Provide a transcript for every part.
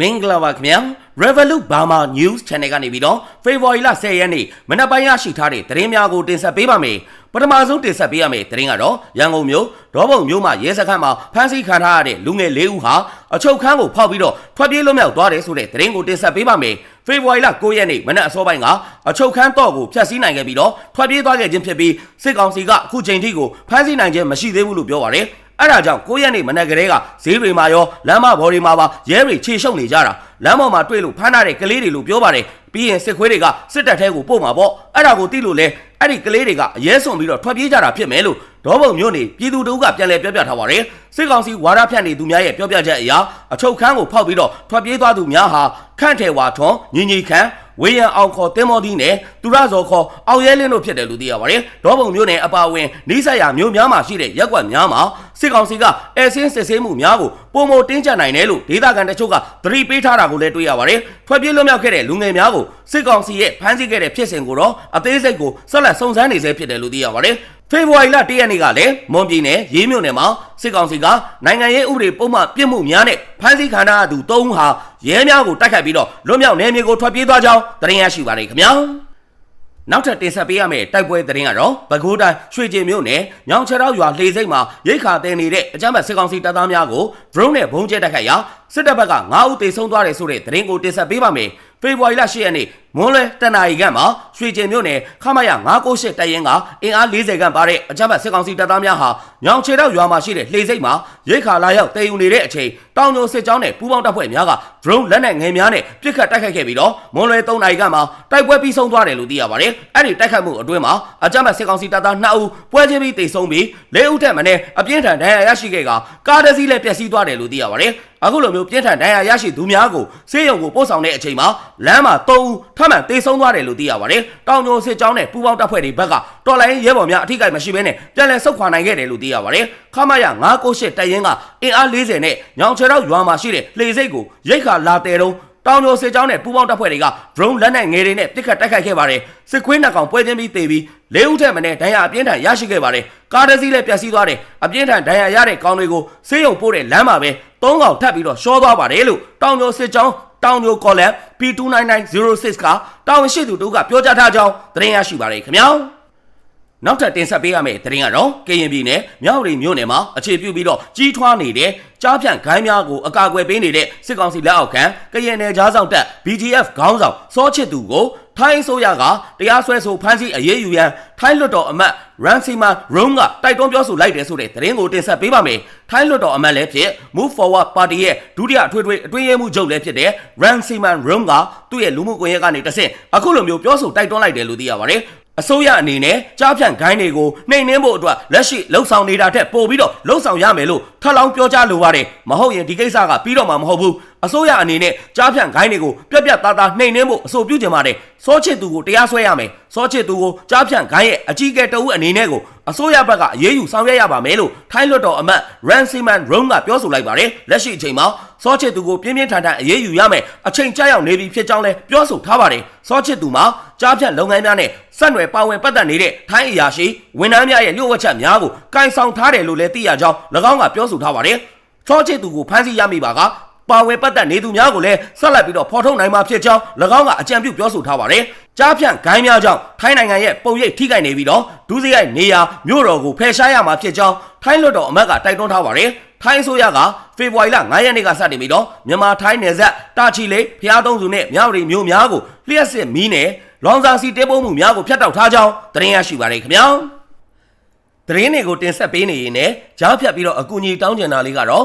မင်္ဂလာပါခင်ဗျာ Revolut Burma News Channel ကနေပြီးတော့ February လ10ရက်နေ့မနက်ပိုင်းရရှိထားတဲ့သတင်းများကိုတင်ဆက်ပေးပါမယ်ပထမဆုံးတင်ဆက်ပေးရမယ့်သတင်းကတော့ရန်ကုန်မြို့ဒေါဘုံမြို့မှာရဲစခန်းမှာဖမ်းဆီးခံထားရတဲ့လူငယ်၄ဦးဟာအချုပ်ခန်းကိုဖောက်ပြီးတော့ထွက်ပြေးလွတ်မြောက်သွားတယ်ဆိုတဲ့သတင်းကိုတင်ဆက်ပေးပါမယ်ဖေဖော်ဝါရီလ9ရက်နေ့မနက်အစောပိုင်းကအချုပ်ခန်းတော့ကိုဖျက်ဆီးနိုင်ခဲ့ပြီးတော့ထွက်ပြေးသွားခဲ့ခြင်းဖြစ်ပြီးစစ်ကောင်စီကအခုချိန်ထိကိုဖမ်းဆီးနိုင်ခြင်းမရှိသေးဘူးလို့ပြောပါတယ် အဲ့ဒါကြောင့်9ရက်နေ့မနက်ကလေးကဈေးတွေမှာရောလမ်းမဘော်တွေမှာပါရဲတွေခြေရှုပ်နေကြတာလမ်းပေါ်မှာတွေ့လို့ဖမ်းထားတဲ့ကလေးတွေလို့ပြောပါတယ်ပြီးရင်စစ်ခွေးတွေကစစ်တပ်ထဲကိုပို့မှာပေါ့အဲ့ဒါကိုသိလို့လဲအဲ့ဒီကလေးတွေကအရဲစွန်ပြီးတော့ထွက်ပြေးကြတာဖြစ်မယ်လို့ဒေါဘုံမျိုးနေပြည်သူတို့ကပြန်လဲပြောပြထားပါတယ်စစ်ကောင်စီဝါဒဖြန့်နေသူများရဲ့ပြောပြချက်အရအချုပ်ခန်းကိုဖောက်ပြီးတော့ထွက်ပြေးသွားသူများဟာခန့်ထဲဝါထွန်ညီညီခန့် ဝေယံအောင်ခေါ်တင်မော်ဒီနဲ့သူရဇော်ခေါ်အောင်ရဲလင်းတို့ဖြစ်တယ်လို့သိရပါတယ်။ဒေါဘုံမျိုးနယ်အပါအဝင်နှိစက်ရမျိုးများမှာရှိတဲ့ရက်ကွက်များမှာစစ်ကောင်စီကအဲဆင်းစစ်ဆေးမှုများကိုပုံမတင်းကျပ်နိုင်တယ်လို့ဒေသခံတချို့ကသတိပေးထားတာကိုလည်းတွေ့ရပါတယ်။ထွက်ပြေးလွတ်မြောက်ခဲ့တဲ့လူငယ်များကိုစစ်ကောင်စီရဲ့ဖမ်းဆီးခဲ့တဲ့ဖြစ်စဉ်ကိုတော့အသေးစိတ်ကိုဆက်လက်စုံစမ်းနေဆဲဖြစ်တယ်လို့သိရပါတယ်။ ဖေဖော်ဝါရီလ၁ရက်နေ့ကလည်းမွန်ပြည်နယ်ရေးမြို့နယ်မှာစစ်ကောင်စီကနိုင်ငံရေးဥပဒေပုံမှန်ပြစ်မှုများနဲ့ဖမ်းဆီးခံထားရသူ၃ဦးဟာရဲများကိုတိုက်ခိုက်ပြီးတော့လွတ်မြောက်နေမြေကိုထွက်ပြေးသွားကြောင်းသတင်းရရှိပါတယ်ခင်ဗျာနောက်ထပ်တင်ဆက်ပေးရမယ့်တိုက်ပွဲသတင်းကတော့ပဲခူးတိုင်းရွှေကျင်မြို့နယ်ညောင်ချေတော့ရွာလှေစိတ်မှာရိတ်ခါတင်နေတဲ့အကြမ်းဖက်စစ်ကောင်စီတပ်သားများကို drone နဲ့ဘုံကျဲတိုက်ခိုက်ရာစစ်တပ်ဘက်က9ဦးသေဆုံးသွားတယ်ဆိုတဲ့သတင်းကိုတင်ဆက်ပေးပါမယ်ဖေဖော်ဝါရီလ10ရက်နေ့ မွန်းလွဲတနအီခန့်မှာရွှေကျင်မြို့နယ်ခမရ998တပ်ရင်းကအင်အား40ခန့်ပါတဲ့အကြမ်းဖက်စစ်ကောင်စီတပ်သားများဟာညောင်ချေတော့ရွာမှာရှိတဲ့လှေစိတ်မှာရိတ်ခါလာရောက်တည်ယူနေတဲ့အချိန်တောင်ညိုစစ်ကြောင်းနဲ့ပူးပေါင်းတပ်ဖွဲ့များက drone လက်နက်ငယ်များနဲ့ပစ်ခတ်တိုက်ခိုက်ခဲ့ပြီးတော့မွန်းလွဲ3နာရီခန့်မှာတိုက်ပွဲပြီးဆုံးသွားတယ်လို့သိရပါတယ်အဲ့ဒီတိုက်ခိုက်မှုအတွင်းမှာအကြမ်းဖက်စစ်ကောင်စီတပ်သား2ဦးပွဲချင်းပြီးတိတ်ဆုံးပြီး၄ဦးထက်မနည်းအပြင်းထန်ဒဏ်ရာရရှိခဲ့ကကားတစ်စီးလည်းပျက်စီးသွားတယ်လို့သိရပါတယ်အခုလိုမျိုးပြင်းထန်ဒဏ်ရာရရှိသူများကိုဆေးရုံကိုပို့ဆောင်တဲ့အချိန်မှာလမ်းမှာ3ဦးထပ်မံတေဆုံးသွားတယ်လို့သိရပါတယ်။တောင်ညိုစစ်ကြောင်းနဲ့ပူးပေါင်းတပ်ဖွဲ့တွေဘက်ကတော်လိုင်းရဲဘော်များအထိကိမရှိဘဲနဲ့ပြန်လည်ဆုတ်ခွာနိုင်ခဲ့တယ်လို့သိရပါတယ်။ခမရ998တပ်ရင်းကအင်အား40နဲ့ညောင်ချေတော့ရွာမှာရှိတဲ့လှေစိတ်ကိုရိတ်ခါလာတဲတုံးတောင်ညိုစစ်ကြောင်းနဲ့ပူးပေါင်းတပ်ဖွဲ့တွေက drone လက်နက်ငယ်တွေနဲ့ပစ်ခတ်တိုက်ခိုက်ခဲ့ပါတယ်။စစ်ခွေးနှကောင်ပွဲချင်းပြီးတေပြီးလေးဦးထက်မနဲ့ဒဏ်ရာအပြင်းထန်ရရှိခဲ့ပါတယ်။ကားတစ်စီးလည်းပျက်စီးသွားတယ်။အပြင်းထန်ဒဏ်ရာရတဲ့ကောင်တွေကိုဆေးရုံပို့တဲ့လမ်းမှာပဲသုံးကောင်ထပ်ပြီးတော့ရှောသွားပါတယ်လို့တောင်ညိုစစ်ကြောင်း တောင်ညိုကော်လန် P29906 ကတာဝန်ရှိသူတို့ကပြောကြားထားကြောင်းသတင်းရရှိပါတယ်ခင်ဗျာနောက်ထပ်တင်ဆက်ပေးရမယ့်သတင်းကတော့ကရင်ပြည်နယ်မြောက်ရီမြို့နယ်မှာအခြေပြုပြီးတော့ကြီးထွားနေတဲ့ကြားဖြန့်ခိုင်းများကိုအကာအကွယ်ပေးနေတဲ့စစ်ကောင်စီလက်အောက်ခံကရင်နယ်ကြားဆောင်တပ် BGF ခေါင်းဆောင်စောချစ်သူကို ထိုင်းအစိုးရကတရားစွဲဆိုဖမ်းဆီးအရေးယူရန်ထိုင်းလွှတ်တော်အမတ် Ransima Room ကတိုက်တွန်းပြောဆိုလိုက်တယ်ဆိုတဲ့သတင်းကိုတင်ဆက်ပေးပါမယ်။ထိုင်းလွှတ်တော်အမတ်လည်းဖြစ် Move Forward Party ရဲ့ဒုတိယအထွေထွေအတွင်းရေးမှူးချုပ်လည်းဖြစ်တဲ့ Ransima Room ကသူ့ရဲ့လူမှုကွန်ရက်ကနေတဆင့်အခုလိုမျိုးပြောဆိုတိုက်တွန်းလိုက်တယ်လို့သိရပါတယ်။အစိုးရအနေနဲ့ကြားဖြန့်ဂိုင်းတွေကိုနှိမ်နှင်းဖို့အတွက်လက်ရှိလှုံ့ဆော်နေတာထက်ပိုပြီးတော့လှုံ့ဆော်ရမယ်လို့ထပ်လောင်းပြောကြားလိုပါတယ်မဟုတ်ရင်ဒီကိစ္စကပြီးတော့မှမဟုတ်ဘူး အစိုးရအနေနဲ့ကြားဖြန့်ဂိုင်းတွေကိုပြက်ပြက်သားသားနှိမ်နှင်းဖို့အဆိုပြုချင်ပါတယ်စောချစ်သူကိုတရားစွဲရမယ်စောချစ်သူကိုကြားဖြန့်ဂိုင်းရဲ့အကြီးအကဲတအုပ်အနေနဲ့ကိုအစိုးရဘက်ကအရေးယူဆောင်ရွက်ရပါမယ်လို့ထိုင်းလွှတ်တော်အမတ် Ransiman Rome ကပြောဆိုလိုက်ပါတယ်လက်ရှိအချိန်မှာစောချစ်သူကိုပြင်းပြင်းထန်ထန်အရေးယူရမယ်အချိန်ကြာရောက်နေပြီဖြစ်ကြောင်းလည်းပြောဆိုထားပါတယ်စောချစ်သူမှာကြားဖြန့်လုပ်ငန်းများနဲ့ဆက်နွယ်ပါဝင်ပတ်သက်နေတဲ့ထိုင်းအရာရှိဝန်ထမ်းများရဲ့လျှို့ဝှက်ချက်များကိုကင်ဆောင်ထားတယ်လို့လည်းသိရကြောင်း၎င်းကပြောဆိုထားပါတယ်စောချစ်သူကိုဖမ်းဆီးရမိပါက ပါဝင်ပတ်သက်နေသူများကိုလည်းဆက်လက်ပြီးတော့ဖော်ထုတ်နိုင်မှာဖြစ်ကြောင်း၎င်းကအကြံပြုပြောဆိုထားပါတယ်။ကြားဖြန့်ဂိုင်းများကြောင့်ထိုင်းနိုင်ငံရဲ့ပုံရိပ်ထိခိုက်နေပြီးတော့ဒုစရိုက်နေရာမြို့တော်ကိုဖယ်ရှားရမှာဖြစ်ကြောင်းထိုင်းလွှတ်တော်အမတ်ကတိုက်တွန်းထားပါတယ်။ထိုင်းအစိုးရကဖေဖော်ဝါရီလ9ရက်နေ့ကစတင်ပြီးတော့မြန်မာထိုင်းနယ်စပ်တာချီလေးဖျားသုံးစုနဲ့မြောက်ရီမြို့များကိုလျှက်စစ်မီးနဲ့လောင်စာစီတဲပုံးမှုများကိုဖျက်တောက်ထားကြောင်းသတင်းရရှိပါတယ်ခင်ဗျာ။သတင်းတွေကိုတင်ဆက်ပေးနေရင်လည်းကြားဖြတ်ပြီးတော့အကူအညီတောင်းကျင်တာလေးကတော့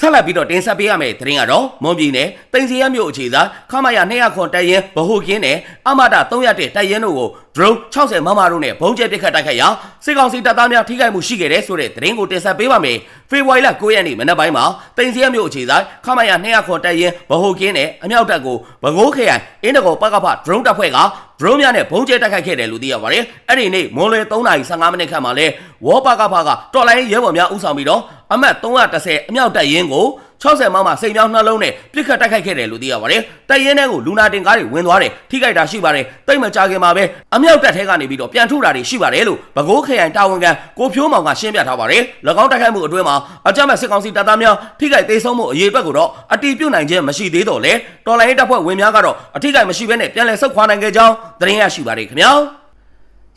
ဆက်လက်ပြီးတော့တင်ဆက်ပေးရမယ့်သတင်းကတော့မွန်ပြည်နယ်တင်စီရမြို့အခြေစားခမရ200ခွန်တိုက်ရင်ဗဟိုကင်းနဲ့အမတာ300တဲ့တိုက်ရင်တို့ကို drone 60မမတို့နဲ့ဘုံကျဲပစ်ခတ်တိုက်ခိုက်ရာစစ်ကောင်စီတပ်သားများထိခိုက်မှုရှိခဲ့တဲ့ဆိုတဲ့သတင်းကိုတင်ဆက်ပေးပါမယ်။ဖေဖော်ဝါရီလ9ရက်နေ့မနက်ပိုင်းမှာတင်စီရမြို့အခြေစားခမရ200ခွန်တိုက်ရင်ဗဟိုကင်းနဲ့အမြောက်တပ်ကိုဘကိုးခရိုင်အင်းတကောပကဖ drone တပ်ဖွဲ့ကဒရုန်းများနဲ့ဘုံကျဲတိုက်ခိုက်ခဲ့တယ်လို့သိရပါတယ်အဲ့ဒီနေ့မွန်လွယ်3:15မိနစ်ခန့်မှာလဲဝေါ်ပါကဖာကတော်လိုင်းရဲဘော်များဦးဆောင်ပြီးတော့ အမှတ်330အမြောက်တပ်ရင်းကို60မမစိန်မြောင်းနှလုံးနဲ့ပြစ်ခတ်တိုက်ခိုက်ခဲ့တယ်လို့သိရပါတယ်။တပ်ရင်းထဲကိုလူနာတင်ကားတွေဝင်သွားတယ်ထိခိုက်တာရှိပါတယ်။တိတ်မကြခင်မှာပဲအမြောက်တပ်ထဲကနေပြီးတော့ပြန်ထုတ်တာတွေရှိပါတယ်လို့ဗကိုးခရိုင်တာဝန်ခံကိုဖြိုးမောင်ကရှင်းပြထားပါတယ်။၎င်းတိုက်ခိုက်မှုအတွင်းမှာအကြမ်းမဲ့စစ်ကောင်စီတပ်သားများထိခိုက်သေးဆုံးမှုအရေးအတွက်ကိုတော့အတီးပြုတ်နိုင်ခြင်းမရှိသေးတော့လေ။တော်လိုင်းတပ်ဖွဲ့ဝင်များကတော့အထိခိုက်မရှိဘဲနဲ့ပြန်လည်ဆုတ်ခွာနိုင်ခဲ့ကြောင်းသတင်းရရှိပါတယ်ခင်ဗျာ။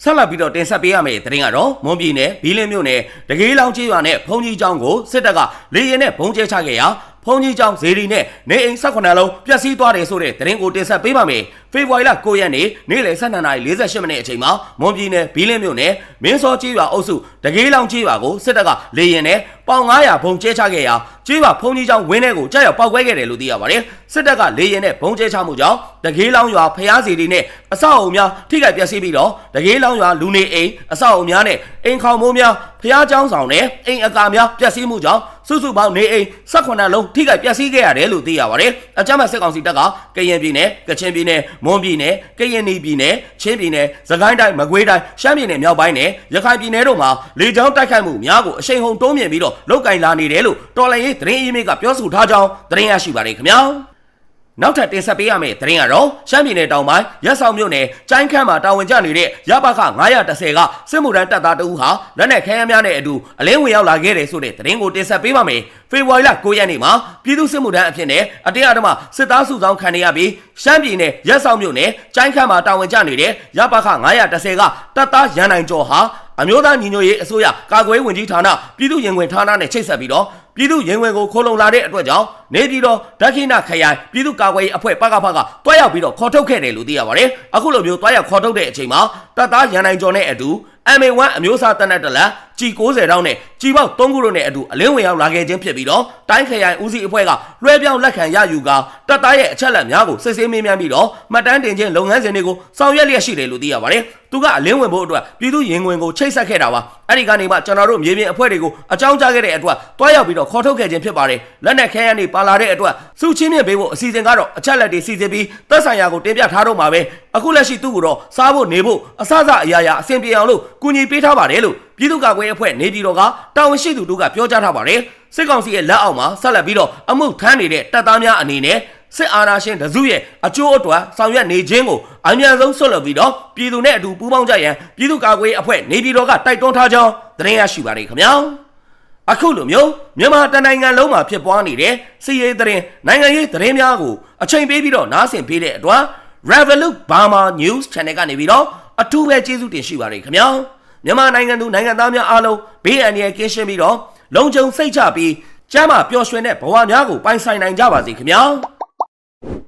ဆက်လက်ပြီးတော့တင်ဆက်ပေးရမယ့်သတင်းကတော့မွန်ပြည်နယ်ဘီလင်းမြို့နယ်တကေးလောင်ကျေးရွာနဲ့ဖုန်ကြီးကျောင်းကိုစစ်တပ်ကလေရင်နဲ့ဘုံကျဲချခဲ့ရာ ဖုန်ကြီးကျောင်းဇေဒီနဲ့နေအိမ်18လုံးပျက်စီးသွားတယ်ဆိုတဲ့သတင်းကိုတင်ဆက်ပေးပါမယ်။ဖေဖော်ဝါရီလ9ရက်နေ့နေ့လယ်12:48မိနစ်အချိန်မှာမွန်ပြည်နယ်ဘီလင်းမြို့နယ်မင်းစောကျေးရွာအုပ်စုတကေးလောင်ကျေးရွာကိုစစ်တပ်ကလေရင်နဲ့ပေါင်900ဘုံကျဲချခဲ့ရာကျေးရွာဖုန်ကြီးကျောင်းဝင်းထဲကိုကြားရောက်ပောက်ကွဲခဲ့တယ်လို့သိရပါတယ်။စစ်တပ်ကလေရင်နဲ့ဘုံကျဲချမှုကြောင့်တကေးလောင်ရွာဖျားစီတွေနဲ့အဆောက်အုံများထိခိုက်ပျက်စီးပြီးတော့တကေးလောင်ရွာလူနေအိမ်အဆောက်အုံများနဲ့အိမ်ခေါင်မိုးများဖျားကျောင်းဆောင်နဲ့အိမ်အကာများပျက်စီးမှုကြောင့် စုစုပေါင်းနေအိမ်18လုံးထိခိုက်ပျက်စီးခဲ့ရတယ်လို့သိရပါတယ်။အကြမ်းဖက်စစ်ကောင်စီတပ်ကကရင်ပြည်နယ်၊ကချင်ပြည်နယ်၊မွန်ပြည်နယ်၊ကရင်နီပြည်နယ်၊ချင်းပြည်နယ်၊စကိုင်းတိုင်း၊မကွေးတိုင်း၊ရှမ်းပြည်နယ်မြောက်ပိုင်းနဲ့ရခိုင်ပြည်နယ်တို့မှာလေကြောင်းတိုက်ခိုက်မှုများကိုအရှိန်ဟုန်တိုးမြင့်ပြီးတော့လုတ်ကင်လာနေတယ်လို့တော်လှန်ရေးသတင်းအရင်းမြစ်ကပြောဆိုထားကြောင်းသတင်းရရှိပါတယ်ခင်ဗျာ။ နောက်ထပ်တင်ဆက်ပေးရမယ့်သတင်းကတော့ရှမ်းပြည်နယ်တောင်ပိုင်းရက်ဆောင်မြို့နယ်ကျိုင်းခမ်းမှာတာဝန်ကျနေတဲ့ရပခ910ကစစ်မှုထမ်းတပ်သားတဦးဟာလက်နက်ခဲယမ်းများနဲ့အတူအလင်းဝင်ရောက်လာခဲ့တယ်ဆိုတဲ့သတင်းကိုတင်ဆက်ပေးပါမယ်။ဖေဖော်ဝါရီလ9ရက်နေ့မှာပြည်သူ့စစ်မှုထမ်းအဖြစ်နဲ့အတရားဓမ္မစစ်သားစုဆောင်းခံရပြီးရှမ်းပြည်နယ်ရက်ဆောင်မြို့နယ်ကျိုင်းခမ်းမှာတာဝန်ကျနေတဲ့ရပခ910ကတပ်သားရန်နိုင်ကျော်ဟာအမျိုးသားညီညွတ်ရေးအစိုးရကာကွယ်ရေးဝန်ကြီးဌာနပြည်သူ့ရင်ဝင်ဌာနနဲ့ချိတ်ဆက်ပြီးတော့ ပြည်သူ့ရင်ဝင်ကိုခိုးလုံလာတဲ့အတွက်ကြောင့်နေပြည်တော်ဒက္ခိဏခရိုင်ပြည်သူ့ကာကွယ်ရေးအဖွဲ့ပကဖကတွားရောက်ပြီးတော့ခေါ်ထုတ်ခဲ့တယ်လို့သိရပါတယ်။အခုလိုမျိုးတွားရောက်ခေါ်ထုတ်တဲ့အချိန်မှာတပ်သားရန်နိုင်ကျော်နဲ့အတူ MA1 အမျိုးအစားတပ်နဲ့တလက်ကြီး90တောင်းနဲ့ကြီးပေါက်3ခုတို့နဲ့အတူအလင်းဝင်ရောက်လာခဲ့ခြင်းဖြစ်ပြီးတော့တိုင်းခရိုင်ဦးစီးအဖွဲ့ကလွှဲပြောင်းလက်ခံရယူကတပ်သားရဲ့အချက်လက်များကိုစစ်ဆေးမေးမြန်းပြီးတော့မှတ်တမ်းတင်ခြင်းလုပ်ငန်းစဉ်တွေကိုဆောင်ရွက်လျက်ရှိတယ်လို့သိရပါတယ်။သူကအလင်းဝင်ဖို့အတွက်ပြည်သူရင်ဝင်ကိုချိတ်ဆက်ခဲ့တာပါ။အဲ့ဒီကနေမှကျွန်တော်တို့မြေပြင်အဖွဲ့တွေကိုအကြောင်းကြားခဲ့တဲ့အတွက်တွားရောက်ပြီးတော့ခေါ်ထုတ်ခဲ့ခြင်းဖြစ်ပါတယ်။လက်နက်ခဲယမ်းတွေပါလာတဲ့အတွက်စုချင်းမြင့်ပေးဖို့အစီအစဉ်ကတော့အချက်လက်တွေစီစဉ်ပြီးသက်ဆိုင်ရာကိုတင်ပြထားတော့မှာပဲ။အခုလက်ရှိသူ့ကိုတော့စားဖို့နေဖို့အစစအရာရာအဆင်ပြေအောင်လို့ကူညီပေးထားပါတယ်လို့ပြည်သူ့ကာကွယ်ရေးအဖွဲ့နေပြည်တော်ကတာဝန်ရှိသူတို့ကပြောကြားထားပါတယ်။စစ်ကောင်စီရဲ့လက်အောက်မှာဆက်လက်ပြီးတော့အမှုထမ်းနေတဲ့တပ်သားများအနေနဲ့ စစ်အာဏာရှင်တစုရဲ့အကျိုးအတွက်ဆောင်ရွက်နေခြင်းကိုအမြန်ဆုံးဆွတ်လွတ်ပြီးတော့ပြည်သူနဲ့အတူပူးပေါင်းကြရန်ပြည်သူ့ကာကွယ်ရေးအဖွဲ့နေပြည်တော်ကတိုက်တွန်းထားကြောင်းသတင်းရရှိပါတယ်ခင်ဗျာအခုလိုမျိုးမြန်မာတနိုင်ငံလုံးမှာဖြစ်ပွားနေတဲ့စီးရေးသတင်းနိုင်ငံရေးသတင်းများကိုအချိန်ပေးပြီးတော့နားဆင်ပေးတဲ့အတွက် Revolut Burma News Channel ကနေပြီးတော့အထူးပဲကျေးဇူးတင်ရှိပါတယ်ခင်ဗျာမြန်မာနိုင်ငံသူနိုင်ငံသားများအားလုံးဘေးအန္တရာယ်ကင်းရှင်းပြီးတော့လုံခြုံစိတ်ချပြီးကျမ်းမာပျော်ရွှင်တဲ့ဘဝများကိုပိုင်ဆိုင်နိုင်ကြပါစေခင်ဗျာ you